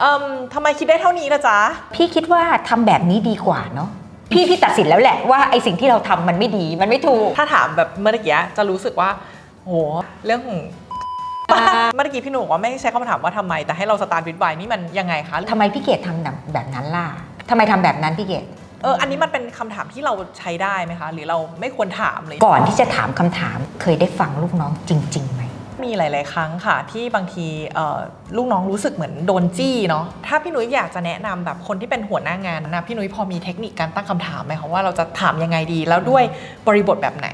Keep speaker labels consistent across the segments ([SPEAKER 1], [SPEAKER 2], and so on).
[SPEAKER 1] เอ่มทำไมคิดได้เท่านี้ละจ๊ะ
[SPEAKER 2] พี่คิดว่าทำแบบนี้ดีกว่าเนาะพี่พี่ตัดสินแล้วแหละว่าไอสิ่งที่เราทำมันไม่ดีมันไม่ถูก
[SPEAKER 1] ถ้าถามแบบเมื่อกี้จะรู้สึกว่าโหเรื่องของ
[SPEAKER 2] อ่า
[SPEAKER 1] เมื่อกี้พี่หนูบอกว่าไม่ใช้คำถามว่าทำไม แต่ให้เราสตาร์ทวิดไวนี่มันยังไงคะ
[SPEAKER 2] ทำไมพี่เกดทำแบบแบบนั้นล่ะทำไมทำแบบนั้นพี่เกด
[SPEAKER 1] เอออันนี้มันเป็นคำถามที่เราใช้ได้ไหมคะ หรือเราไม่ควรถามเลย
[SPEAKER 2] ก่อนที่จะถามคำถามเคยได้ฟังลูกน้องจริงๆไหม
[SPEAKER 1] มีหลาย ๆ ครั้งค่ะ ที่บางทีลูกน้องรู้สึกเหมือนโดนจี้เนาะถ้าพี่นุ้ยอยากจะแนะนำแบบคนที่เป็นหัวหน้างานนะพี่นุ้ยพอมีเทคนิคการตั้งคำถามไหมคะว่าเราจะถามยังไงดี แล้วด้วยบริบทแบบไหน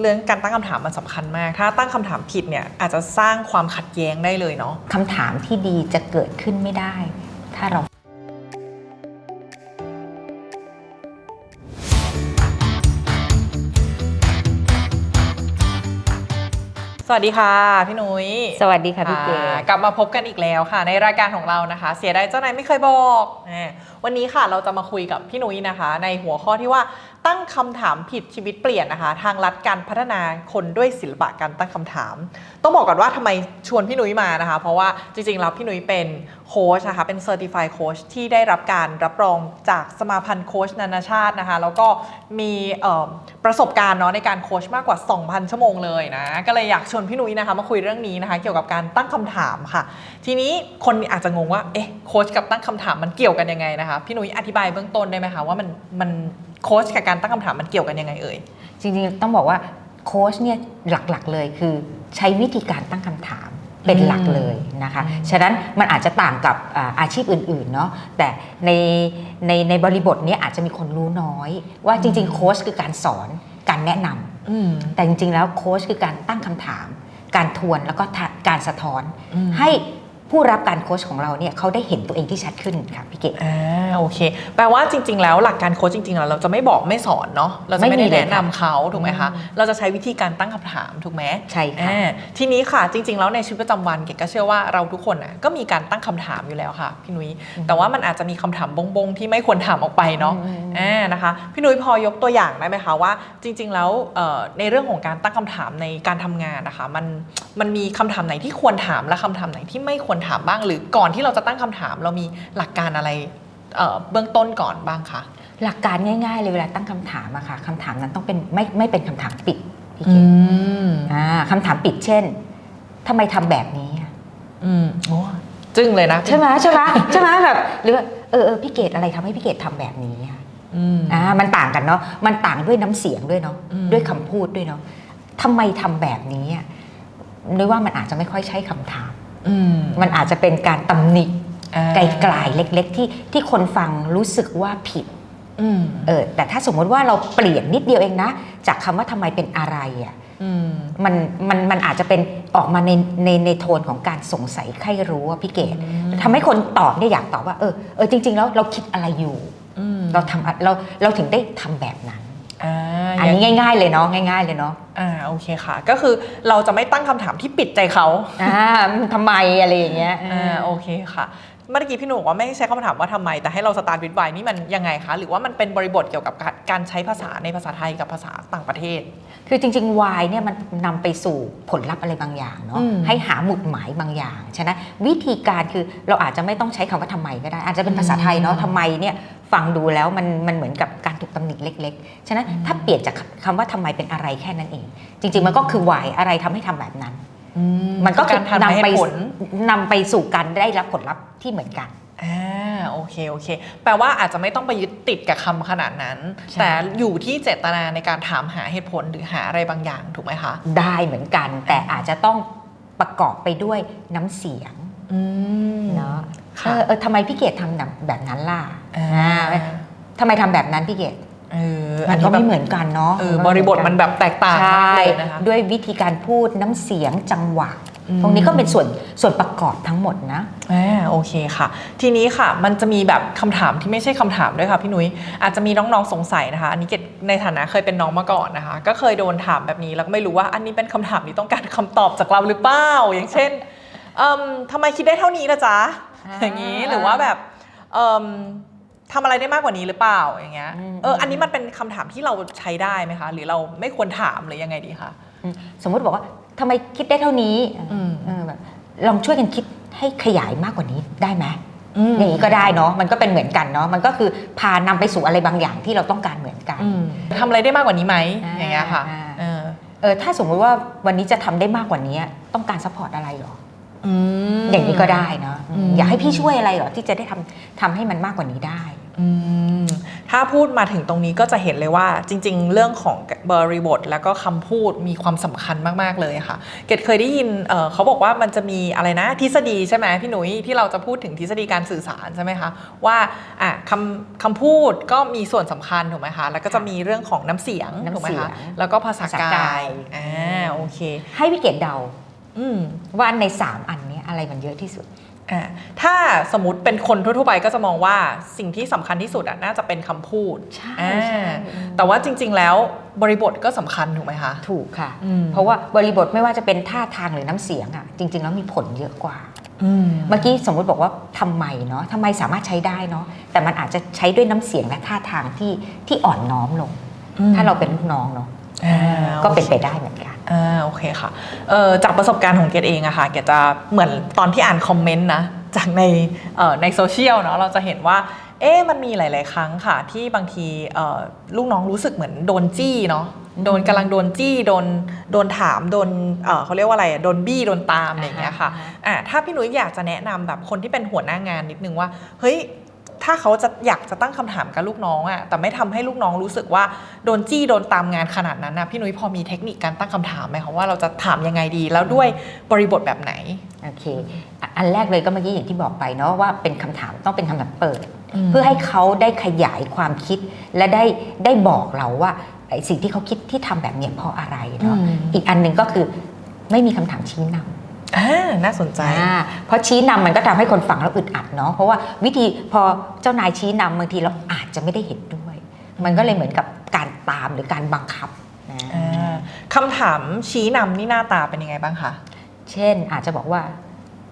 [SPEAKER 1] เรื่องการตั้งคำถามมันสำคัญมาก ถ้าตั้งคำถามผิดเนี่ยอาจจะสร้างความขัดแย้งได้เลยเนาะ
[SPEAKER 2] คำถามที่ดีจะเกิดขึ้นไม่ได้ ถ้าเรา
[SPEAKER 1] สวัสดีค่ะ พี่นุ้ย
[SPEAKER 2] สวัสดีค่ะพี่เก
[SPEAKER 1] อ่า
[SPEAKER 2] ด
[SPEAKER 1] กลับมาพบกันอีกแล้วค่ะ ในรายการของเรานะคะ เสียดายเจ้านายไม่เคยบอกอ่าวันนี้ค่ะเราจะมาคุยกับพี่นุ้ยนะคะ ในหัวข้อที่ว่าตั้งคำถามผิดชีวิตเปลี่ยนนะคะ ทางลัดการพัฒนาคนด้วยศิลปะการตั้งคำถาม ต้องบอกก่อนว่าทำไมชวนพี่นุ้ยมานะคะ เพราะว่าจริงๆแล้วพี่นุ้ยเป็น โค้ชนะคะเป็น Certified Coach ที่ได้รับการรับรองจากสมาพันธ์โค้ชนานาชาตินะคะ แล้วก็มีประสบการณ์เนาะในการโค้ชมากกว่า 2,000 ชั่วโมงเลยนะ ก็เลยอยากชวนพี่นุ้ยนะคะมาคุยเรื่องนี้นะคะ เกี่ยวกับการตั้งคำถามค่ะ ทีนี้คนอาจจะงงว่าเอ๊ะโค้ชกับตั้งคำถามมันเกี่ยวกันยังไงนะคะพี่นุ้ยอธิบายเบื้องต้นได้ไหมคะว่ามันมันโค้ชกับการตั้งคำถามมันเกี่ยวกันยังไงเอ่ย
[SPEAKER 2] จริงๆต้องบอกว่าโค้ชเนี่ยหลักๆเลยคือใช้วิธีการตั้งคำถาม เป็นหลักเลยนะคะ
[SPEAKER 1] อืม
[SPEAKER 2] ฉะนั้นมันอาจจะต่างกับอ่าอาชีพอื่นๆเนาะ แต่ในในในบริบทเนี้อาจจะมีคนรู้น้อย ว่าจริงๆ โค้ชคือการสอน การแนะนำ
[SPEAKER 1] อืม
[SPEAKER 2] แต่จริงๆ แล้วโค้ชคือการตั้งคำถาม การทวนแล้วก็ทะการสะท้อน
[SPEAKER 1] อืม
[SPEAKER 2] ให้ ผู้รับการโค้ชของเราเนี่ยเขาได้เห็นตัวเองที่ชัดขึ้นค่ะพี่เกด
[SPEAKER 1] อ่าโอเค แปลว่าจริง ๆ แล้วหลักการโค้ชจริงๆแล้วเราจะไม่บอกไม่สอนเนาะเราจะไม่
[SPEAKER 2] ไม่มี
[SPEAKER 1] ได้
[SPEAKER 2] เลย
[SPEAKER 1] แนะ
[SPEAKER 2] ค่ะ
[SPEAKER 1] นำเขาถูกไหมคะ
[SPEAKER 2] อืม
[SPEAKER 1] เราจะใช้วิธีการตั้งคำถามถูกไหม
[SPEAKER 2] ใช่ค่ะ
[SPEAKER 1] อ่าทีนี้ค่ะจริง ๆ แล้วในชีวิตประจำวันเกดก็เชื่อว่าเราทุกคนน่ะก็มีการตั้งคำถามอยู่แล้วค่ะพี่นุ้ยแต่ว่ามันอาจจะมีคำถามบงๆ ที่ไม่ควรถามออกไปเนาะ
[SPEAKER 2] อืม
[SPEAKER 1] อ่านะคะพี่นุ้ยพอยกตัวอย่างได้ไหมคะว่า จริง ๆ แล้วเอ่อในเรื่องของการตั้งคำถามในการทำงานนะคะมันมันมีคำถามไหนที่ควรถามและคำถามไหนที่ไม่ควรถามบ้าง หรือก่อนที่เราจะตั้งคำถาม เรามีหลักการอะไรเอ่อเบื้องต้นก่อนบ้างคะ
[SPEAKER 2] หลักการง่ายๆเลยเวลาตั้งคำถามอะค่ะคำถามนั้นต้องเป็นไม่ไม่เป็นคำถามปิดพี่เก
[SPEAKER 1] อื
[SPEAKER 2] ด
[SPEAKER 1] ม
[SPEAKER 2] อ่าคำถามปิดเช่นทำไมทำแบบนี้อะ
[SPEAKER 1] อืมโอ้จึ้งเลยนะ
[SPEAKER 2] ใช่ไหมใช่ไหมใช่ไหมแบบหรือว่าเออเออพี่เกดอะไรทำให้พี่เกดทำแบบนี้อะ
[SPEAKER 1] อืม
[SPEAKER 2] อ่ามันต่างกันเนาะมันต่างด้วยน้ำเสียงด้วยเนาะ
[SPEAKER 1] อืม
[SPEAKER 2] ด้วยคำพูดด้วยเนาะทำไมทำแบบนี้อะนึกว่ามันอาจจะไม่ค่อยใช่คำถาม
[SPEAKER 1] อื ม
[SPEAKER 2] มันอาจจะเป็นการตำหนิ
[SPEAKER 1] อ่า
[SPEAKER 2] ไกลๆเล็ก ๆ ที่ที่คนฟังรู้สึกว่าผิด
[SPEAKER 1] อืม
[SPEAKER 2] เออแต่ถ้าสมมติว่าเราเปลี่ยนนิดเดียวเองนะ จากคำว่าทำไมเป็นอะไรอะ
[SPEAKER 1] อืม
[SPEAKER 2] มันมันมันอาจจะเป็นออกมาในในในโทนของการสงสัยใครรู้ว่าพี่เกด
[SPEAKER 1] อืม
[SPEAKER 2] ทำให้คนตอบเนี่ยอยากตอบว่าเออเออจริง ๆ แล้วเราคิดอะไรอยู่
[SPEAKER 1] อืม
[SPEAKER 2] เราทำอะเราเราถึงได้ทำแบบนั้น
[SPEAKER 1] อ่า
[SPEAKER 2] อันนี้ง่าย ๆ เลยเนาะง่าย ๆ เลยเนาะ
[SPEAKER 1] อ่าโอเคค่ะ ก็คือเราจะไม่ตั้งคำถามที่ปิดใจเขา
[SPEAKER 2] อ่าทำไมอะไรอย่างเงี้ย
[SPEAKER 1] อ่าโอเคค่ะเมื่อกี้พี่หนูบอกว่าไม่ใช้คำถามว่าทำไม แต่ให้เราสตาร์ทวิดไวนี่มันยังไงคะ หรือว่ามันเป็นบริบทเกี่ยวกับการการใช้ภาษาในภาษาไทยกับภาษาต่างประเทศ
[SPEAKER 2] คือจริงๆ why เนี่ยมันนำไปสู่ผลลัพธ์อะไรบางอย่างเนาะ
[SPEAKER 1] อืม
[SPEAKER 2] ให้หาหมุดหมายบางอย่างฉะนั้นวิธีการคือเราอาจจะไม่ต้องใช้คำว่าทำไมก็ได้ อาจจะเป็นภาษาไทยเนาะ
[SPEAKER 1] อืม
[SPEAKER 2] ทำไมเนี่ย ฟังดูแล้วมันมันเหมือนกับการถูกตำหนิเล็ก ๆ ฉะนั้นถ้าเปลี่ยนจากคำว่าทำไมเป็นอะไรแค่นั้นเอง จริง ๆ มันก็คือ why อะไรทำให้ทำแบบนั้น มันก็
[SPEAKER 1] การทำให้
[SPEAKER 2] นำไป
[SPEAKER 1] ผล
[SPEAKER 2] นำไปสู่การได้รับผลลัพธ์ที่เหมือนกัน
[SPEAKER 1] อ่าโอเคโอเค แปลว่าอาจจะไม่ต้องไปยึดติดกับคำขนาดนั้น
[SPEAKER 2] ใช่
[SPEAKER 1] แต่อยู่ที่เจตนาในการถามหาเหตุผลหรือหาอะไรบางอย่างถูกไหมคะ
[SPEAKER 2] ได้เหมือนกัน แต่อาจจะต้องประกอบไปด้วยน้ำเสียง
[SPEAKER 1] อืม
[SPEAKER 2] เนาะ
[SPEAKER 1] ค่ะ
[SPEAKER 2] เออเออทำไมพี่เกดทำแบบแบบนั้นล่ะ
[SPEAKER 1] อ่า
[SPEAKER 2] อ่าทำไมทำแบบนั้นพี่เกด
[SPEAKER 1] เออ
[SPEAKER 2] มั
[SPEAKER 1] อัน
[SPEAKER 2] น
[SPEAKER 1] นี้
[SPEAKER 2] ก็
[SPEAKER 1] แบ
[SPEAKER 2] ไม่
[SPEAKER 1] บ
[SPEAKER 2] เหมือนกันเนาะ
[SPEAKER 1] เออบริบทมันแบบแตกต่างมากเลยนะคะ
[SPEAKER 2] ด้วยวิธีการพูดน้ำเสียงจังหวะ
[SPEAKER 1] อืม
[SPEAKER 2] ตรงนี้ก็เป็นส่วนส่วนประกอบทั้งหมดนะ
[SPEAKER 1] อ่าโอเคค่ะ ทีนี้ค่ะมันจะมีแบบคำถามที่ไม่ใช่คำถามด้วยค่ะพี่นุ้ยอาจจะมีน้องๆสงสัยนะคะ อันนี้เกดในฐานะเคยเป็นน้องมาก่อนนะคะ ก็เคยโดนถามแบบนี้แล้วก็ไม่รู้ว่าอันนี้เป็นคำถามที่ต้องการคำตอบจากเราหรือเปล่าอย่างเช่น เอิ่มทำไมคิดได้เท่านี้ละจ๊ะ
[SPEAKER 2] อ่า
[SPEAKER 1] อย่างนี้หรือว่าแบบเอิ่มทำอะไรได้มากกว่านี้หรือเปล่าอย่างเงี้ย
[SPEAKER 2] อืม
[SPEAKER 1] เอออันนี้มันเป็นคำถามที่เราใช้ได้ไหมคะ หรือเราไม่ควรถามหรือยังไงดีคะ
[SPEAKER 2] อืมสมมุติบอกว่าทำไมคิดได้เท่านี้
[SPEAKER 1] อืม
[SPEAKER 2] เออแบบลองช่วยกันคิดให้ขยายมากกว่านี้ได้ไหม
[SPEAKER 1] อืม
[SPEAKER 2] อย่างนี้ก็ได้เนาะมันก็เป็นเหมือนกันเนาะมันก็คือพานำไปสู่อะไรบางอย่างที่เราต้องการเหมือนกัน
[SPEAKER 1] อืมทำอะไรได้มากกว่านี้ไหม
[SPEAKER 2] อ่า
[SPEAKER 1] อย่างเงี้ยค่ะ
[SPEAKER 2] อ่า
[SPEAKER 1] เออ
[SPEAKER 2] เออถ้าสมมุติว่าวันนี้จะทำได้มากกว่านี้ต้องการซัพพอร์ตอะไรหรอ
[SPEAKER 1] อืม
[SPEAKER 2] อย่างนี้ก็ได้เนาะ
[SPEAKER 1] อืม
[SPEAKER 2] อยากให้พี่ช่วยอะไรหรอที่จะได้ทำทำให้มันมากกว่านี้ได้
[SPEAKER 1] อืมถ้าพูดมาถึงตรงนี้ก็จะเห็นเลยว่าจริง ๆ เรื่องของบริบท แล้วก็คำพูดมีความสำคัญมาก ๆ เลยค่ะ เกดเคยได้ยินเอ่อเขาบอกว่ามันจะมีอะไรนะทฤษฎีใช่ไหมพี่หนุ่ยที่เราจะพูดถึงทฤษฎีการสื่อสารใช่ไหมคะว่าอะคำคำพูดก็มีส่วนสำคัญถูกไหมคะแล้วก็จะมีเรื่องของน้ำเสียง
[SPEAKER 2] น้ำ
[SPEAKER 1] ถูกไหม
[SPEAKER 2] เสีย
[SPEAKER 1] คะ
[SPEAKER 2] ง
[SPEAKER 1] แล้วก็ภาษา
[SPEAKER 2] ภาษากา
[SPEAKER 1] กา
[SPEAKER 2] ยย
[SPEAKER 1] อ่าโอเค
[SPEAKER 2] ให้พี่เกดเดา
[SPEAKER 1] อืม
[SPEAKER 2] ว่าใน 3 อันเนี้ยอะไรมันเยอะที่สุด
[SPEAKER 1] อะถ้าสมมติเป็นคนทั่วๆไปก็จะมองว่าสิ่งที่สำคัญที่สุดอะน่าจะเป็นคำพูด
[SPEAKER 2] ใช่
[SPEAKER 1] อ่า
[SPEAKER 2] ใช่
[SPEAKER 1] แต่ว่าจริง ๆ แล้วบริบทก็สำคัญถูกไหมคะ
[SPEAKER 2] ถูกค่ะ
[SPEAKER 1] อืม
[SPEAKER 2] เพราะว่าบริบทไม่ว่าจะเป็นท่าทางหรือน้ำเสียงอะจริง ๆ แล้วมีผลเยอะกว่า
[SPEAKER 1] อืม
[SPEAKER 2] เมื่อกี้สมมุติบอกว่าทำไมเนาะทำไมสามารถใช้ได้เนาะแต่มันอาจจะใช้ด้วยน้ำเสียงและท่าทางที่ที่อ่อนน้อมลง ถ้าเราเป็นลูกน้องเนาะ
[SPEAKER 1] อ่า
[SPEAKER 2] ก็เป็นไปได้เหมือนกัน
[SPEAKER 1] อ่าโอเคค่ะเอ่อจากประสบการณ์ของเกดเองอะค่ะเกดจะเหมือนตอนที่อ่านคอมเมนต์นะจากในเอ่อในโซเชียลเนาะเราจะเห็นว่าเอ๊ะมันมีหลาย ๆ ครั้งค่ะ ที่บางทีเอ่อลูกน้องรู้สึกเหมือนโดนจี้เนาะโดนกำลังโดนจี้โดนโดนถามโดนเอ่อเขาเรียกว่าอะไรอะโดนบี้โดนตามอะไรอย่างเงี้ยค่ะ
[SPEAKER 2] อ่าฮะ
[SPEAKER 1] อะถ้าพี่นุ้ยอยากจะแนะนำแบบคนที่เป็นหัวหน้างานนิดนึงว่าเฮ้ย ถ้าเขาจะอยากจะตั้งคำถามกับลูกน้องอะแต่ไม่ทำให้ลูกน้องรู้สึกว่าโดนจี้โดนตามงานขนาดนั้นนะพี่นุ้ยพอมีเทคนิคการตั้งคำถามไหมคะว่าเราจะถามยังไงดี แล้วด้วยบริบทแบบไหน
[SPEAKER 2] โอเคอะอันแรกเลยก็เมื่อกี้อย่างที่บอกไปเนาะว่าเป็นคำถามต้องเป็นคำถามเปิด
[SPEAKER 1] อืม
[SPEAKER 2] เพื่อให้เขาได้ขยายความคิดและได้ได้บอกเราว่าไอ้สิ่งที่เขาคิดที่ทำแบบเนี้ยเพราะอะไรเนาะ
[SPEAKER 1] อืม
[SPEAKER 2] อีกอันหนึ่งก็คือไม่มีคำถามชี้นำ
[SPEAKER 1] อ่า น่าสนใจ
[SPEAKER 2] อ่าเพราะชี้นำมันก็ทำให้คนฟังแล้วอึดอัดเนาะเพราะว่าวิธีพอเจ้านายชี้นำบางทีเราอาจจะไม่ได้เห็นด้วย มันก็เลยเหมือนกับการตามหรือการบังคับนะ
[SPEAKER 1] อ่าคำถามชี้นำนี่หน้าตาเป็นยังไงบ้างคะ
[SPEAKER 2] เช่นอาจจะบอกว่า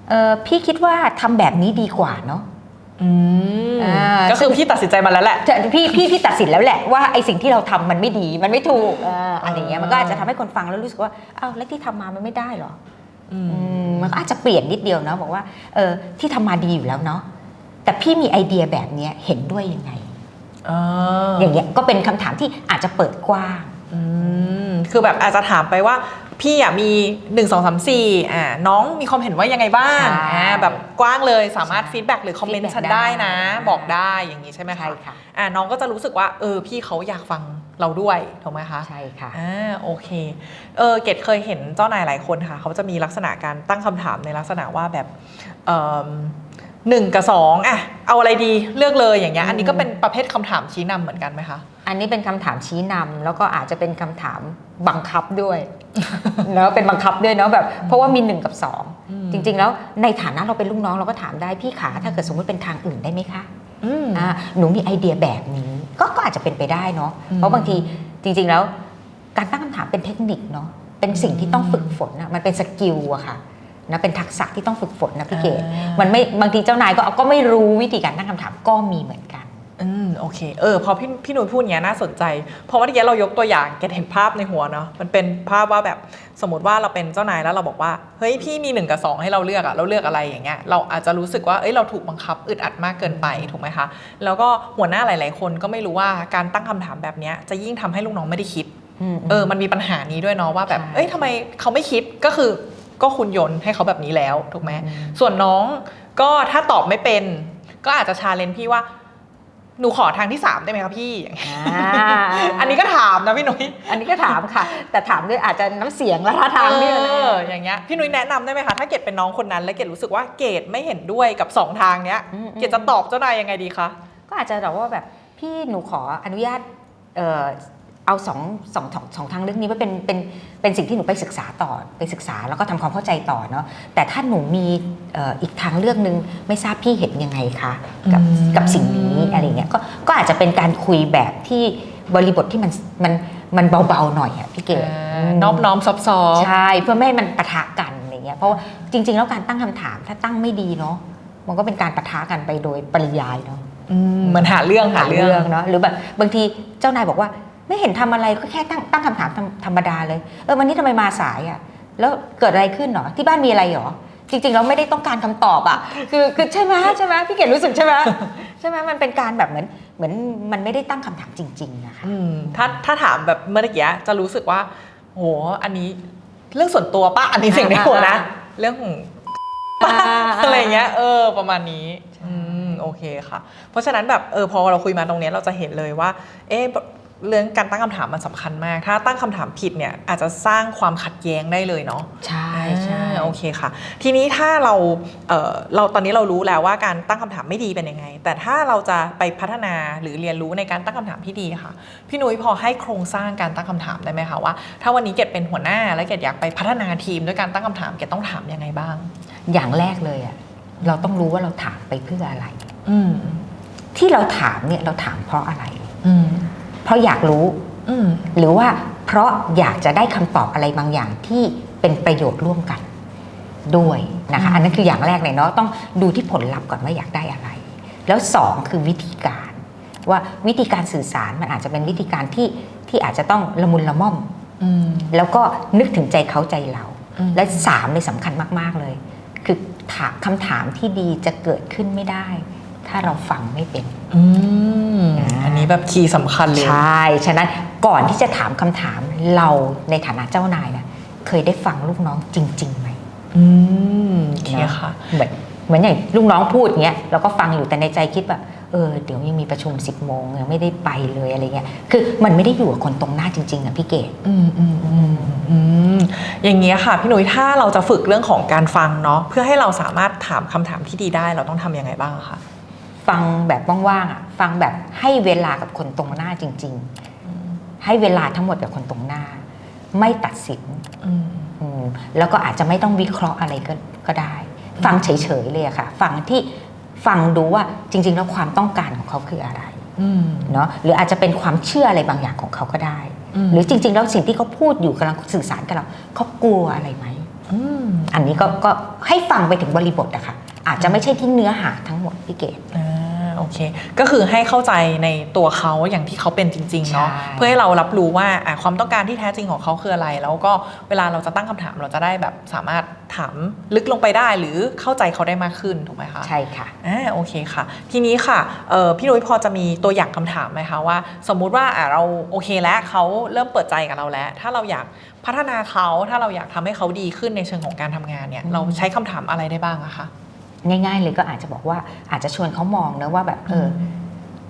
[SPEAKER 2] เออพี่คิดว่าทำแบบนี้ดีกว่าเนาะ
[SPEAKER 1] อืม
[SPEAKER 2] อ่า
[SPEAKER 1] ก็คือพี่ตัดสินใจมาแล้วแหละ
[SPEAKER 2] แต่พี่พี่พี่ตัดสินแล้วแหละว่าไอสิ่งที่เราทำมันไม่ดีมันไม่ถูกอ่าอะไรอย่างเงี้ยมันก็อาจจะทำให้คนฟังแล้วรู้สึกว่าอ้าวแล้วที่ทำมามันไม่ได้เหรอ
[SPEAKER 1] อื
[SPEAKER 2] อ
[SPEAKER 1] ม
[SPEAKER 2] มันก็อาจจะเปลี่ยนนิดเดียวนะบอกว่าเออที่ทำมาดีอยู่แล้วเนาะแต่พี่มีไอเดียแบบเนี้ยเห็นด้วยยังไง
[SPEAKER 1] อ่า
[SPEAKER 2] อย่างเงี้ยก็เป็นคำถามที่อาจจะเปิดกว้าง
[SPEAKER 1] อืมคือแบบอาจจะถามไปว่า พี่อะมี 1 2 3 4อ่าน้องมีความเห็นว่ายังไงบ้าง
[SPEAKER 2] ใช่
[SPEAKER 1] อ่าแบบกว้างเลยสามารถ
[SPEAKER 2] ใช่
[SPEAKER 1] ฟีดแบ็กหรือคอมเมนต์
[SPEAKER 2] feedback
[SPEAKER 1] ฉันได้นะ
[SPEAKER 2] ได้
[SPEAKER 1] บอกได้อย่างนี้ใช่ไหมคะ
[SPEAKER 2] ใช่ค่ะ
[SPEAKER 1] อ่าน้องก็จะรู้สึกว่าเออพี่เขาอยากฟังเราด้วยถูกไหมคะ
[SPEAKER 2] ใช่ค่ะ
[SPEAKER 1] อ่าโอเคเออเกดเคยเห็นเจ้านายหลายคนค่ะ เขาจะมีลักษณะการตั้งคำถามในลักษณะว่าแบบเอิ่มหนึ่งกับสองอะเอาอะไรดีเลือกเลยอย่างเงี้ยอันนี้ก็เป็นประเภทคำถามชี้นำเหมือนกันไหมคะ
[SPEAKER 2] อันนี้เป็นคำถามชี้นำแล้วก็อาจจะเป็นคำถามบังคับด้วย เนาะเป็นบังคับด้วยเนาะแบบเพราะว่ามีหนึ่งกับสอง
[SPEAKER 1] อืม
[SPEAKER 2] จริง ๆ แล้วในฐานะเราเป็นลูกน้องเราก็ถามได้พี่ขาถ้าเกิดสมมติเป็นทางอื่นได้ไหมคะ
[SPEAKER 1] อืม
[SPEAKER 2] อ่าหนูมีไอเดียแบบนี้ก็ก็อาจจะเป็นไปได้เนาะ
[SPEAKER 1] อืม
[SPEAKER 2] เพราะบางทีจริง ๆ แล้ว การตั้งคำถามเป็นเทคนิคเนาะเป็นสิ่งที่ต้องฝึกฝนอะมันเป็นสกิลอะค่ะนะเป็นทักษะที่ต้องฝึกฝนนะพี่เกด
[SPEAKER 1] อ่ามั
[SPEAKER 2] มันไม่บางทีเจ้านายก็ก็ไม่รู้วิธีการตั้งคำถามก็มีเหมือนกัน
[SPEAKER 1] อืมโอเคเออพอพี่พี่หนุ่ยพูดอย่างเงี้ยน่าสนใจ เพราะว่าเมื่อกี้เรายกตัวอย่างแกเห็นภาพในหัวเนาะมันเป็นภาพว่าแบบสมมติว่าเราเป็นเจ้านายแล้วเราบอกว่าเฮ้ยพี่มีหนึ่งกับสองให้เราเลือกอะเราเลือกอะไรอย่างเงี้ยเราอาจจะรู้สึกว่าเอ้ยเราถูกบังคับอึดอัดมากเกินไปถูกไหมคะแล้วก็หัวหน้าหลาย ๆ คนก็ไม่รู้ว่าการตั้งคำถามแบบเนี้ยจะยิ่งทำให้ลูกน้องไม่ได้คิดเออมันมีปัญหานี้ด้วยเนาะว่าแบบ
[SPEAKER 2] ใช่
[SPEAKER 1] เอ้ยทำไมเขาไม่คิดก็คือก็คุณโยนให้เขาแบบนี้แล้วถูกไหม
[SPEAKER 2] อืม
[SPEAKER 1] ส่วนน้องก็ถ้าตอบไม่เป็น ก็อาจจะชาเลนพี่ว่า หนูขอทางที่สามได้ไหมคะพี่อย่างเงี้ย
[SPEAKER 2] อ่า
[SPEAKER 1] อันนี้ก็ถามนะพี่หนุ่ย
[SPEAKER 2] อันนี้ก็ถามค่ะ แต่ถามด้วยอาจจะน้ำเสียงและท่าทางนี่
[SPEAKER 1] เอ
[SPEAKER 2] นะ
[SPEAKER 1] ออย่างเงี้ยพี่หนุ่ยแนะนำได้ไหมคะ ถ้าเกดเป็นน้องคนนั้น แล้วเกดรู้สึกว่าเกดไม่เห็นด้วยกับสองทางเนี้ย
[SPEAKER 2] อืม
[SPEAKER 1] เกดจะตอบเจ้านายยังไงดีคะ
[SPEAKER 2] ก็อาจจะแบบว่าแบบพี่หนูขออนุญาตเอ่อ เอาสองสองสองสองทางเรื่องนี้ไว้เป็นเป็นเป็นสิ่งที่หนูไปศึกษาต่อไปศึกษาแล้วก็ทำความเข้าใจต่อเนาะแต่ถ้าหนูมีเอ่ออีกทางเลือกหนึ่งไม่ทราบพี่เห็นยังไงคะกับ
[SPEAKER 1] อืม
[SPEAKER 2] กับสิ่งนี้อะไรเงี้ยก็ก็อาจจะเป็นการคุยแบบที่บริบทที่มันมันมันเบาๆหน่อยอะพี่เก๋
[SPEAKER 1] อ่านอบน้อมซอฟต์
[SPEAKER 2] ใช่เพื่อไม่ให้มันปะทะกันอะไรเงี้ยเพราะว่าจริง ๆ แล้วการตั้งคำถามถ้าตั้งไม่ดีเนาะมันก็เป็นการปะทะกันไปโดยปริยายเนาะ
[SPEAKER 1] ๆอืมเหมือนหาเรื่องหา
[SPEAKER 2] หา
[SPEAKER 1] เรื่
[SPEAKER 2] เรื่
[SPEAKER 1] อ
[SPEAKER 2] องงเนาะหรือแบบบางทีเจ้านายบอกว่า ไม่เห็นทำอะไรก็แค่ตั้งตั้งคำถามธรรมธรรมดาเลย เออวันนี้ทำไมมาสายอะ่ะ แล้วเกิดอะไรขึ้นหรอที่บ้านมีอะไรหรอจริงๆเราไม่ได้ต้องการคำตอบอะคือคือใช่ไหมใช่ไหมพี่เกดรู้สึกใช่ไหมใช่ไหมมันเป็นการแบบเหมือนเหมือนมันไม่ได้ตั้งคำถามจริงๆนะคะ
[SPEAKER 1] อืมถ้าถ้าถามแบบเมื่อกี้จะรู้สึกว่าโหอันนี้เรื่องส่วนตัวปะอันนี้สิ่งในหัวนะ
[SPEAKER 2] อ่า
[SPEAKER 1] เรื่องของ
[SPEAKER 2] อ่า
[SPEAKER 1] อะไรเงี้ยเออประมาณนี้อืมโอเคค่ะ เพราะฉะนั้นแบบเออพอเราคุยมาตรงเนี้ยเราจะเห็นเลยว่า เอะ เรื่องการตั้งคำถามมันสำคัญมาก ถ้าตั้งคำถามผิดเนี่ยอาจจะสร้างความขัดแย้งได้เลยเนาะ
[SPEAKER 2] ใช่ใช่
[SPEAKER 1] อ่าโอเคค่ะ ทีนี้ถ้าเราเอ่อเราตอนนี้เรารู้แล้วว่าการตั้งคำถามไม่ดีเป็นยังไง แต่ถ้าเราจะไปพัฒนาหรือเรียนรู้ในการตั้งคำถามที่ดีค่ะ พี่นุ้ยพอให้โครงสร้างการตั้งคำถามได้ไหมคะว่า ถ้าวันนี้เกดเป็นหัวหน้า แล้วเกดอยากไปพัฒนาทีมด้วยการตั้งคำถามเกดต้องถามยังไงบ้าง
[SPEAKER 2] อย่างแรกเลยอะเราต้องรู้ว่าเราถามไปเพื่ออะไร
[SPEAKER 1] อืม
[SPEAKER 2] ที่เราถามเนี่ยเราถามเพราะอะไร
[SPEAKER 1] อืม
[SPEAKER 2] เพราะอยากรู้
[SPEAKER 1] อืม
[SPEAKER 2] หรือว่าเพราะอยากจะได้คำตอบอะไรบางอย่างที่เป็นประโยชน์ร่วมกันด้วยนะคะ
[SPEAKER 1] อืม
[SPEAKER 2] อันนั้นคืออย่างแรกเลยเนาะต้องดูที่ผลลัพธ์ก่อนว่าอยากได้อะไร แล้วสองคือวิธีการ ว่าวิธีการสื่อสารมันอาจจะเป็นวิธีการที่ที่อาจจะต้องละมุนละม่อม
[SPEAKER 1] อืม
[SPEAKER 2] แล้วก็นึกถึงใจเขาใจเรา
[SPEAKER 1] อืม
[SPEAKER 2] และสามในยสำคัญมาก ๆ เลย คือถามคำถามที่ดีจะเกิดขึ้นไม่ได้ ถ้าเราฟังไม่เป็น
[SPEAKER 1] อืม
[SPEAKER 2] อ่า
[SPEAKER 1] อันนี้ แบบคีย์สำคัญเลย
[SPEAKER 2] ใช่ ฉะนั้นก่อนที่จะถามคำถามเราในฐานะเจ้านายนะเคยได้ฟังลูกน้องจริงๆไหม
[SPEAKER 1] อืมโอเค
[SPEAKER 2] เนาะ
[SPEAKER 1] ค่ะ
[SPEAKER 2] เหมือนเหมือนอย่างลูกน้องพูดเงี้ยเราก็ฟังอยู่แต่ในใจคิดว่าเออเดี๋ยวยังมีประชุม10บโมงยังไม่ได้ไปเลยอะไรเงี้ยคือมันไม่ได้อยู่กับคนตรงหน้าจริงๆอะพี่เกด
[SPEAKER 1] อืมอืมอืมอืมอย่างเงี้ยค่ะพี่หนุ่ยถ้าเราจะฝึกเรื่องของการฟังเนาะเพื่อให้เราสามารถถามคำถามที่ดีได้เราต้องทำยังไงบ้างคะ
[SPEAKER 2] ฟังแบบว่างๆอะฟังแบบให้เวลากับคนตรงหน้าจริง ๆ ให้เวลาทั้งหมดกับคนตรงหน้า ไม่ตัดสิน
[SPEAKER 1] อืม
[SPEAKER 2] อืมแล้วก็อาจจะไม่ต้องวิเคราะห์อะไรก็ก็ได้ ฟังเฉยๆเลยอะค่ะ ฟังที่ฟังดูว่าจริง ๆ แล้วความต้องการของเขาคืออะไร
[SPEAKER 1] อืม
[SPEAKER 2] เนาะหรืออาจจะเป็นความเชื่ออะไรบางอย่างของเขาก็ได้
[SPEAKER 1] อืม
[SPEAKER 2] หรือจริง ๆ แล้วสิ่งที่เขาพูดอยู่กำลังสื่อสารกับเราเขากลัวอะไรไหม
[SPEAKER 1] อืม
[SPEAKER 2] อันนี้ก็ก็ให้ฟังไปถึงบริบทอะค่ะอาจจะไม่ใช่ที่เนื้อหาทั้งหมดพี่เกด
[SPEAKER 1] อ่าโอเค ก็คือให้เข้าใจในตัวเขาอย่างที่เขาเป็นจริงๆเนาะ
[SPEAKER 2] ใช่
[SPEAKER 1] เพื่อให้เรารับรู้ว่าอะความต้องการที่แท้จริงของเขาคืออะไร แล้วก็เวลาเราจะตั้งคำถามเราจะได้แบบสามารถถามลึกลงไปได้หรือเข้าใจเขาได้มากขึ้นถูกไหมคะ
[SPEAKER 2] ใช่ค่ะ
[SPEAKER 1] อ่าโอเคค่ะ ทีนี้ค่ะเอ่อพี่นุ้ยพอจะมีตัวอย่างคำถามไหมคะว่า สมมุติว่าอะเราโอเคแล้วเขาเริ่มเปิดใจกับเราแล้ว ถ้าเราอยากพัฒนาเขาถ้าเราอยากทำให้เขาดีขึ้นในเชิงของการทำงานเนี่ย
[SPEAKER 2] อืม
[SPEAKER 1] เราใช้คำถามอะไรได้บ้างอะคะ
[SPEAKER 2] ง่าย ๆ เลยก็อาจจะบอกว่าอาจจะชวนเขามองนะว่าแบบเอออ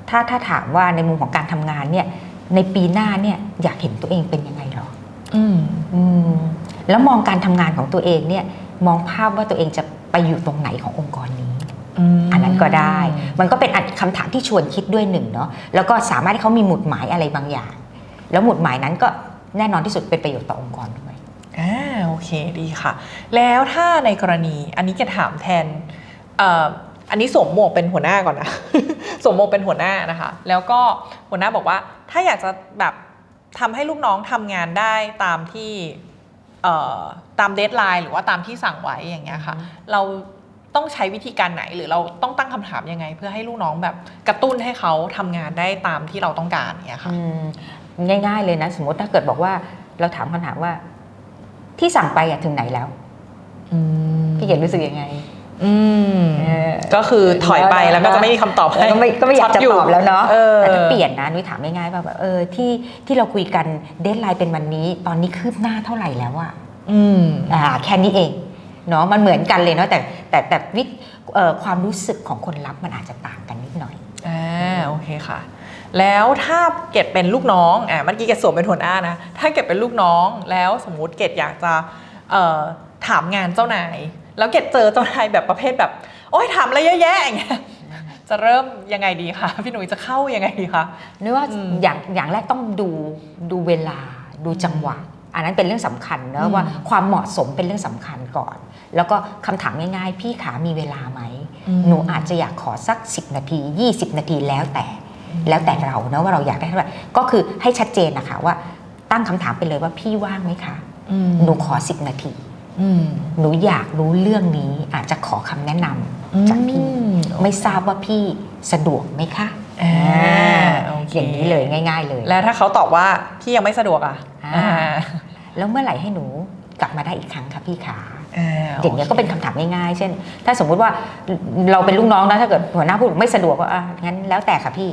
[SPEAKER 2] ถ้าถ้าถามว่าในมุมของการทำงานเนี่ยในปีหน้าเนี่ยอยากเห็นตัวเองเป็นยังไงหรอ
[SPEAKER 1] อืม
[SPEAKER 2] อืมแล้วมองการทำงานของตัวเองเนี่ยมองภาพว่าตัวเองจะไปอยู่ตรงไหนขององค์กรนี้
[SPEAKER 1] ม
[SPEAKER 2] อันนั้นก็ได้ มันก็เป็นอันคำถามที่ชวนคิดด้วยหนึ่งเนาะแล้วก็สามารถให้เขามีหมุดหมายอะไรบางอย่าง แล้วหมุดหมายนั้นก็แน่นอนที่สุดเป็นประโยชน์ต่อองค์กรด้วย
[SPEAKER 1] อ่าโอเคดีค่ะ แล้วถ้าในกรณีอันนี้จะถามแทนเอ่ออันนี้สวมหมวกเป็นหัวหน้าก่อนนะสวมหมวกเป็นหัวหน้านะคะ แล้วก็หัวหน้าบอกว่า ถ้าอยากจะแบบทำให้ลูกน้องทำงานได้ตามที่เอ่อตามเดทไลน์หรือว่าตามที่สั่งไว้อย่างเงี้ยค่ะ เราต้องใช้วิธีการไหนหรือเราต้องตั้งคำถามยังไง เพื่อให้ลูกน้องแบบกระตุ้นให้เขาทำงานได้ตามที่เราต้องการอย่างเงี้ยค่ะ
[SPEAKER 2] อืมง่าย ๆ เลยนะ สมมติถ้าเกิดบอกว่าเราถามคำถามว่า ที่สั่งไปอะถึงไหนแล้วพี่เกียรติรู้สึกยังไง
[SPEAKER 1] อืม
[SPEAKER 2] เออ
[SPEAKER 1] ก็คือถอยไปแล้วก็จะไม่มีคำตอบให้
[SPEAKER 2] แล้วก็ไม่ก็ไม่อยากจะ
[SPEAKER 1] ช็
[SPEAKER 2] ตอบแล้วเนาะ
[SPEAKER 1] เออ
[SPEAKER 2] แต่ถ้าเปลี่ยนนะนุ้ยถามง่ายๆว่าแบบเออที่ที่เราคุยกันเดทไลน์เป็นวันนี้ ตอนนี้คืบหน้าเท่าไหร่แล้วอะ
[SPEAKER 1] อืม
[SPEAKER 2] อ่าแค่นี้เองเนาะมันเหมือนกันเลยเนาะแต่แต่แต่วิเอ่อความรู้สึกของคนรับมันอาจจะต่างกันนิดหน่อย
[SPEAKER 1] อ่าโอเคค่ะ แล้วถ้าเกดเป็นลูกน้องอ่าเมื่อกี้เกดสวมเป็นหัวหน้านะถ้าเกดเป็นลูกน้องแล้วสมมุติเกดอยากจะเอ่อถามงานเจ้านาย แล้วเกดเจอเจ้านายแบบประเภทแบบ โอ๊ยถามอะไรเยอะแยะอย่างเงี้ยจะเริ่มยังไงดีคะพี่หนุ่ยจะเข้ายังไงดีคะ
[SPEAKER 2] นึกว่า
[SPEAKER 1] อืม
[SPEAKER 2] อย่างอย่างแรกต้องดูดูเวลาดูจังหวะ อันนั้นเป็นเรื่องสำคัญ
[SPEAKER 1] อื
[SPEAKER 2] เนอะ
[SPEAKER 1] ม
[SPEAKER 2] ว่าความเหมาะสมเป็นเรื่องสำคัญก่อน แล้วก็คำถามง่ายๆ พี่ขามีเวลาไหม หนูอาจจะอยากขอสัก 10 นาที 20 นาทีแล้วแต่ แล้วแต่เราเนอะว่าเราอยากได้เท่าไหร่ก็คือให้ชัดเจนนะคะว่าตั้งคำถามไปเลยว่าพี่ว่างไหมคะ
[SPEAKER 1] อืม
[SPEAKER 2] หนูขอ 10 นาที
[SPEAKER 1] อืม
[SPEAKER 2] หนูอยากรู้เรื่องนี้อาจจะขอคำแนะนำจากพี่
[SPEAKER 1] อืม
[SPEAKER 2] ไม่ทราบว่าพี่สะดวกไหมคะ
[SPEAKER 1] อ่าโอเค
[SPEAKER 2] อย่างนี้เลยง่าย ๆ เลย
[SPEAKER 1] แล้วถ้าเขาตอบว่าพี่ยังไม่สะดวกอะ
[SPEAKER 2] อ่า
[SPEAKER 1] อ่า
[SPEAKER 2] แล้วเมื่อไหร่ให้หนูกลับมาได้อีกครั้งคะพี่ขาอย่างเงี้ยก็เป็นคำถามง่ายๆ เช่น ถ้าสมมุติว่าเราเป็นลูกน้องนะถ้าเกิดหัวหน้าพูดไม่สะดวกก็อะงั้นแล้วแต่ค่ะพี่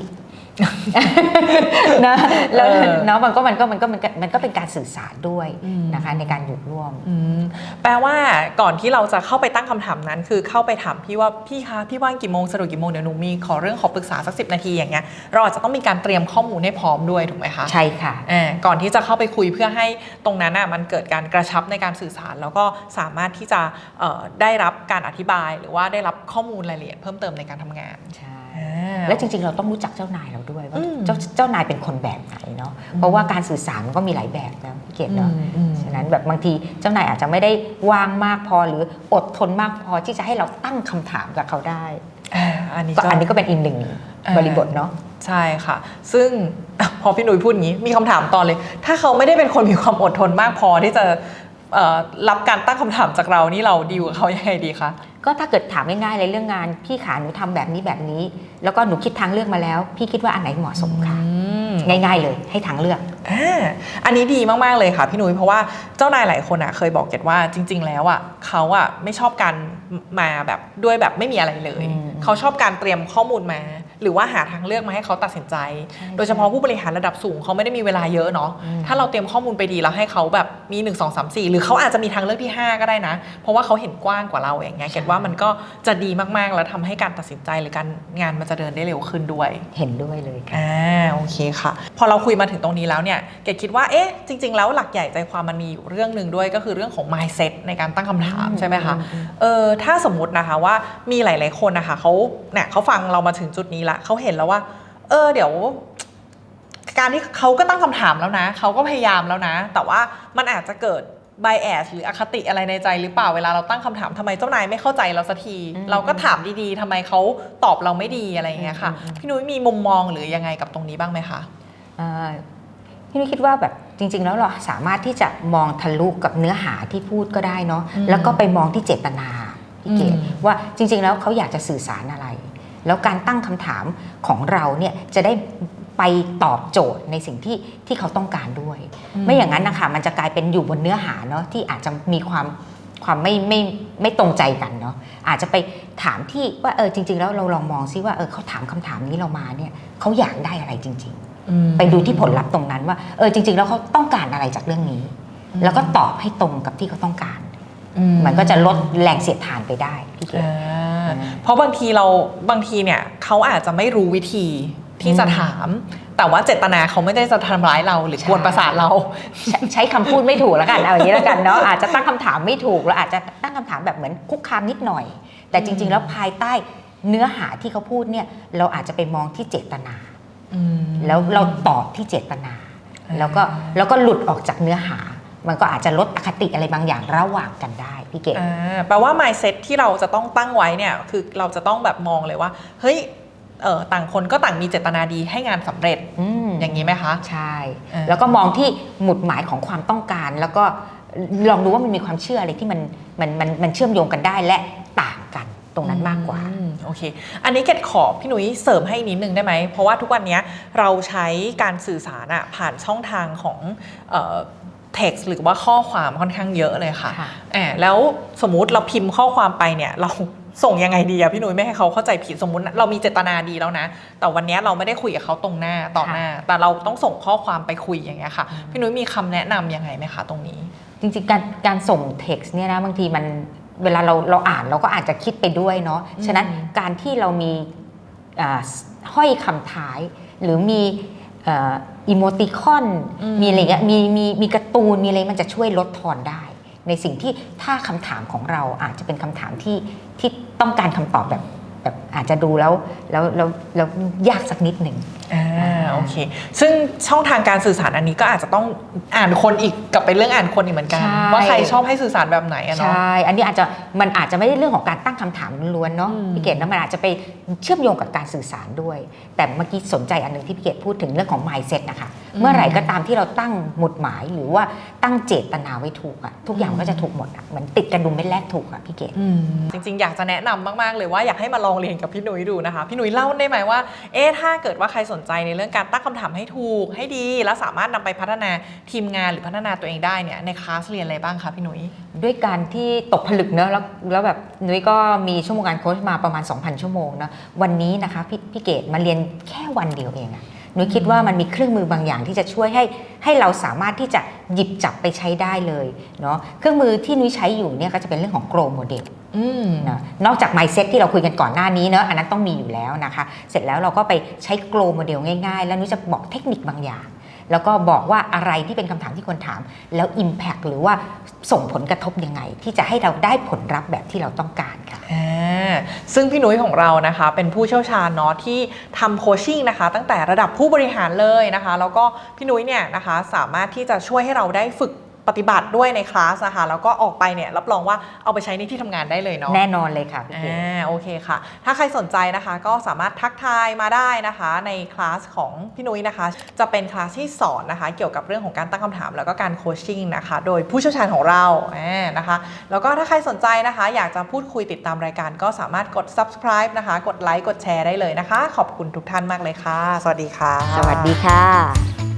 [SPEAKER 2] นะแล้ว
[SPEAKER 1] เออ
[SPEAKER 2] เนาะมันก็มันก็มันก็มันก็มันก็เป็นการสื่อสารด้วย
[SPEAKER 1] อืม
[SPEAKER 2] นะคะในการอยู่ร่วม
[SPEAKER 1] อืมแปลว่าก่อนที่เราจะเข้าไปตั้งคำถามนั้น คือเข้าไปถามพี่ว่าพี่คะพี่ว่างกี่โมงสะดวกกี่โมงเดี๋ยวหนูมีขอเรื่องขอปรึกษาสักสินาทีอย่างเงี้ยเราอาจจะต้องมีการเตรียมข้อมูลให้พร้อมด้วยถูกไหมคะ
[SPEAKER 2] ใช่ค่ะ
[SPEAKER 1] อ่าก่อนที่จะเข้าไปคุยเพื่อให้ตรงนั้นน่ะมันเกิดการกระชับในการสื่อสาร แล้วก็สามารถที่จะเอ่อได้รับการอธิบาย หรือว่าได้รับข้อมูลรายละเอียดเพิ่มเติมในการทำงาน
[SPEAKER 2] ใช่
[SPEAKER 1] อ่า
[SPEAKER 2] และจริงๆ เราต้องรู้จักเจ้านายเราด้วยว่า
[SPEAKER 1] อืม
[SPEAKER 2] เจ้าเจ้านายเป็นคนแบบไหนเนาะเพราะว่าการสื่อสารมันก็มีหลายแบบนะพี่เกดเนาะ
[SPEAKER 1] อืมอืม
[SPEAKER 2] ฉะนั้นแบบบางทีเจ้านายอาจจะไม่ได้ว่างมากพอหรืออดทนมากพอที่จะให้เราตั้งคำถามกับเขาได้
[SPEAKER 1] อ่าอันนี้
[SPEAKER 2] ก็
[SPEAKER 1] ก็
[SPEAKER 2] อันนี้ก็เป็นอีกหนึ่ง
[SPEAKER 1] อ่า
[SPEAKER 2] บริบทเนาะ
[SPEAKER 1] ใช่ค่ะ ซึ่งพอพี่หนุ่ยพูดอย่างนี้มีคำถามต่อเลย ถ้าเขาไม่ได้เป็นคนมีความอดทนมากพอที่จะเอ่อ รับการตั้งคำถามจากเรานี่เราดีลกับเขายังไงดีคะ
[SPEAKER 2] ก็ถ้าเกิดถามง่ายๆเลยเรื่องงาน พี่ขาหนูทำแบบนี้แบบนี้ แล้วก็หนูคิดทางเลือกมาแล้ว พี่คิดว่าอันไหนเหมาะสมค่ะ
[SPEAKER 1] อืม
[SPEAKER 2] ง่าย ๆ เลยให้ทางเลือก
[SPEAKER 1] อ่าอันนี้ดีมากๆเลยค่ะพี่หนุ่ยเพราะว่าเจ้านายหลายคนอะเคยบอกเกดว่าจริง ๆ แล้วอะเขาอะไม่ชอบการมาแบบด้วยแบบไม่มีอะไรเลย
[SPEAKER 2] อืม
[SPEAKER 1] เขาชอบการเตรียมข้อมูลมา หรือว่าหาทางเลือกมาให้เขาตัดสินใจ โดยเฉพาะผู้บริหารระดับสูงเขาไม่ได้มีเวลาเยอะเนาะ
[SPEAKER 2] อืม
[SPEAKER 1] ถ้าเราเตรียมข้อมูลไปดีแล้วให้เขาแบบมี 1 2 3 4 หรือเขาอาจจะมีทางเลือกที่ 5 ก็ได้นะ เพราะว่าเขาเห็นกว้างกว่าเราอย่างเงี้ยเกดว่ามันก็จะดีมากๆ แล้วทำให้การตัดสินใจหรือการงานมันจะเดินได้เร็วขึ้นด้วย
[SPEAKER 2] เห็นด้วยเลยค่ะ
[SPEAKER 1] อ่าโอเคค่ะ พอเราคุยมาถึงตรงนี้แล้วเนี่ยเกดคิดว่าเอ๊ะจริง ๆ แล้วหลักใหญ่ใจความมันมีอยู่เรื่องหนึ่งด้วยก็คือเรื่องของ mindset ในการตั้งคำถาม
[SPEAKER 2] อืม
[SPEAKER 1] ใช่ไหมคะ
[SPEAKER 2] อืมอืม
[SPEAKER 1] เออถ้าสมมตินะคะว่ามีหลาย ๆคนนะคะเขาเนี่ยเขาฟังเรามาถึงจุดนี้ละเขาเห็นแล้วว่า เออ เดี๋ยว การที่เขาก็ตั้งคำถามแล้วนะเขาก็พยายามแล้วนะ แต่ว่ามันอาจจะเกิด bias หรืออคติอะไรในใจหรือเปล่าเวลาเราตั้งคำถามทำไมเจ้านายไม่เข้าใจเราสักที
[SPEAKER 2] อืม
[SPEAKER 1] เราก็ถามดีๆทำไมเขาตอบเราไม่ดีอะไรอย่างเงี้ยค่ะ
[SPEAKER 2] อืมอืม
[SPEAKER 1] พี่นุ้ยมีมุมมองหรือยังไงกับตรงนี้บ้างไหมคะ
[SPEAKER 2] เอ่อพี่นุ้ยคิดว่าแบบจริง ๆ แล้วเราสามารถที่จะมองทะลุกับเนื้อหาที่พูดก็ได้เนาะ
[SPEAKER 1] อืม
[SPEAKER 2] แล้วก็ไปมองที่เจตนาพี่เกด
[SPEAKER 1] อืม
[SPEAKER 2] ว่าจริง ๆ แล้วเขาอยากจะสื่อสารอะไร แล้วการตั้งคำถามของเราเนี่ยจะได้ไปตอบโจทย์ในสิ่งที่ที่เขาต้องการด้วย ไม่อย่างนั้นนะคะมันจะกลายเป็นอยู่บนเนื้อหาเนาะที่อาจจะมีความความไม่ไม่ไม่ตรงใจกันเนาะอาจจะไปถามที่ว่าเออจริง ๆ แล้วเราลองมองซิว่าเออเขาถามคำถามนี้เรามาเนี่ยเขาอยากได้อะไรจริงๆ
[SPEAKER 1] อืม
[SPEAKER 2] ไปดูที่ผลลัพธ์ตรงนั้นว่าเออจริง ๆ แล้วเขาต้องการอะไรจากเรื่องนี้
[SPEAKER 1] อืม
[SPEAKER 2] แล้วก็ตอบให้ตรงกับที่เขาต้องการ
[SPEAKER 1] อื
[SPEAKER 2] มันก็จะลดแรงเสียดทานไปได้พี่เกด
[SPEAKER 1] อ่า
[SPEAKER 2] อืม
[SPEAKER 1] เพราะบางทีเราบางทีเนี่ยเขาอาจจะไม่รู้วิธีที่จะถาม แต่ว่าเจตนาเขาไม่ได้จะทำร้ายเราหรือกวนประสาทเรา
[SPEAKER 2] ใช้ใช้คำพูดไม่ถูกแล้วกันเอาอย่างนี้แล้วกันเนาะอาจจะตั้งคำถามไม่ถูกแล้วอาจจะตั้งคำถามแบบเหมือนคุกคามนิดหน่อย แต่จริง ๆ แล้วภายใต้เนื้อหาที่เขาพูดเนี่ยเราอาจจะไปมองที่เจตนา
[SPEAKER 1] อืม
[SPEAKER 2] แล้วเราตอบที่เจตนา แล้วก็แล้วก็หลุดออกจากเนื้อหา มันก็อาจจะลดอคติอะไรบางอย่างระหว่างกันได้พี่เกด
[SPEAKER 1] อ่าแปลว่า mindset ที่เราจะต้องตั้งไว้เนี่ยคือเราจะต้องแบบมองเลยว่า เฮ้ยเออต่างคนก็ต่างมีเจตนาดีให้งานสำเร็จ
[SPEAKER 2] อืม
[SPEAKER 1] อย่างนี้ไหมคะ
[SPEAKER 2] ใช่
[SPEAKER 1] เออ
[SPEAKER 2] แล้วก็มองที่หมุดหมายของความต้องการ แล้วก็ลองดูว่ามันมีความเชื่ออะไรที่มันมันมันมันเชื่อมโยงกันได้และต่างกันตรงนั้นมากกว่า
[SPEAKER 1] อืมโอเค อันนี้เกดขอพี่หนุ่ยเสริมให้อีกนิดนึงได้ไหม เพราะว่าทุกวันเนี้ยเราใช้การสื่อสารอะผ่านช่องทางของเอ่อ text หรือว่าข้อความค่อนข้างเยอะเลยค่ะ
[SPEAKER 2] ค่ะ
[SPEAKER 1] แอบแล้วสมมุติเราพิมพ์ข้อความไปเนี่ย เราส่งยังไงดีอะพี่หนุ่ยไม่ให้เขาเข้าใจผิดสมมุติเรามีเจตนาดีแล้วนะ แต่วันเนี้ยเราไม่ได้คุยกับเขาตรงหน้าต่อหน้า แต่เราต้องส่งข้อความไปคุยอย่างเงี้ยค่ะ พี่หนุ่ยมีคำแนะนำยังไงไหมคะตรงนี้
[SPEAKER 2] จริงๆ การการส่งเท็กซ์เนี่ยนะบางทีมันเวลาเราเราอ่านเราก็อาจจะคิดไปด้วยเนาะ
[SPEAKER 1] อืม
[SPEAKER 2] ฉะนั้นการที่เรามีอ่าห้อยคำท้าย หรือมีอิ โมติคอนมีอะไรเงี้ยมีมีมีการ์ตูนมีอะไรมันจะช่วยลดทอนได้ ในสิ่งที่ถ้าคำถามของเราอาจจะเป็นคำถามที่ที่ต้องการคำตอบแบบแบบอาจจะดูแล้วแล้วแล้วแล้วยากสักนิดหนึ่ง
[SPEAKER 1] อ่า โอเค ซึ่งช่องทางการสื่อสารอันนี้ก็อาจจะต้องอ่านคนอีกกลับไปเรื่องอ่านคนอีกเหมือนกัน
[SPEAKER 2] ใช่
[SPEAKER 1] ว่าใครชอบให้สื่อสารแบบไหนอะ
[SPEAKER 2] ใช
[SPEAKER 1] เนาะ่
[SPEAKER 2] อันนี้อาจจะมันอาจจะไม่ได้เรื่องของการตั้งคำถามล้วนๆเนาะ
[SPEAKER 1] อืม
[SPEAKER 2] พี่เกดนะมันอาจจะไปเชื่อมโยงกับการสื่อสารด้วย แต่เมื่อกี้สนใจอันหนึงที่พี่เกดพูดถึงเรื่องของ mindset นะคะ
[SPEAKER 1] อืม
[SPEAKER 2] เมื่อไหร่ก็ตามที่เราตั้งหมุดหมายหรือว่าตั้งเจตนาไว้ถูกอะทุกอย่างมันก็จะถูกหมดอะเหมือนติดกระดุมเม็ดแรกถูกอะพี่เกด
[SPEAKER 1] อืมจริงๆ อยากจะแนะนำมากๆ เลยว่าอยากให้มาลองเรียนกับพี่หนุ่ยดูนะคะ พี่หนุ่ยเล่าได้ไหมว่า เอ๊ะถ้าเกิดว่าใครสนใจในเรื่องการตั้งคำถามให้ถูกให้ดี แล้วสามารถนำไปพัฒนาทีมงานหรือพัฒนาตัวเองได้เนี่ยในคลาสเรียนอะไรบ้างคะพี่หนุ่ย
[SPEAKER 2] ด้วยการที่ตกผลึกเนอะแล้วแล้วแบบนุ้ยก็มีชั่วโมงการโค้ชมาประมาณ 2,000 ชั่วโมงนะวันนี้นะคะพี่พี่เกดมาเรียนแค่วันเดียวเองอะ นุ้ยคิดว่ามันมีเครื่องมือบางอย่างที่จะช่วยให้ให้เราสามารถที่จะหยิบจับไปใช้ได้เลยเนาะเครื่องมือที่นุ้ยใช้อยู่เนี่ยก็จะเป็นเรื่องของ grow model
[SPEAKER 1] อืม
[SPEAKER 2] นะนอกจาก mindset ที่เราคุยกันก่อนหน้านี้เนอะอันนั้นต้องมีอยู่แล้วนะคะ เสร็จแล้วเราก็ไปใช้ grow model ง่ายๆ แล้วนุ้ยจะบอกเทคนิคบางอย่าง แล้วก็บอกว่าอะไรที่เป็นคำถามที่ควรถาม แล้ว impact หรือว่าส่งผลกระทบยังไง ที่จะให้เราได้ผลลัพธ์แบบที่เราต้องการค่ะ
[SPEAKER 1] ซึ่งพี่นุ้ยของเรานะคะเป็นผู้เชี่ยวชาญเนาะที่ทำโคชชิ่งนะคะ ตั้งแต่ระดับผู้บริหารเลยนะคะ แล้วก็พี่นุ้ยเนี่ยนะคะสามารถที่จะช่วยให้เราได้ฝึก ปฏิบัติด้วยในคลาสนะคะแล้วก็ออกไปเนี่ยรับรองว่าเอาไปใช้ในที่ทำงานได้เลยเนาะ
[SPEAKER 2] แน่นอนเลยค่ะพี่เก๋
[SPEAKER 1] อ่าโอเคค่ะ ถ้าใครสนใจนะคะก็สามารถทักทายมาได้นะคะ ในคลาสของพี่นุ้ยนะคะ จะเป็นคลาสที่สอนนะคะ เกี่ยวกับเรื่องของการตั้งคำถามแล้วก็การโคชชิ่งนะคะ โดยผู้เชี่ยวชาญของเราอ่านะคะ แล้วก็ถ้าใครสนใจนะคะ อยากจะพูดคุยติดตามรายการ ก็สามารถกด subscribe นะคะ กดไลค์กดแชร์ได้เลยนะคะ ขอบคุณทุกท่านมากเลยค่ะ สวัสดีค่ะ
[SPEAKER 2] สวัสดีค่ะ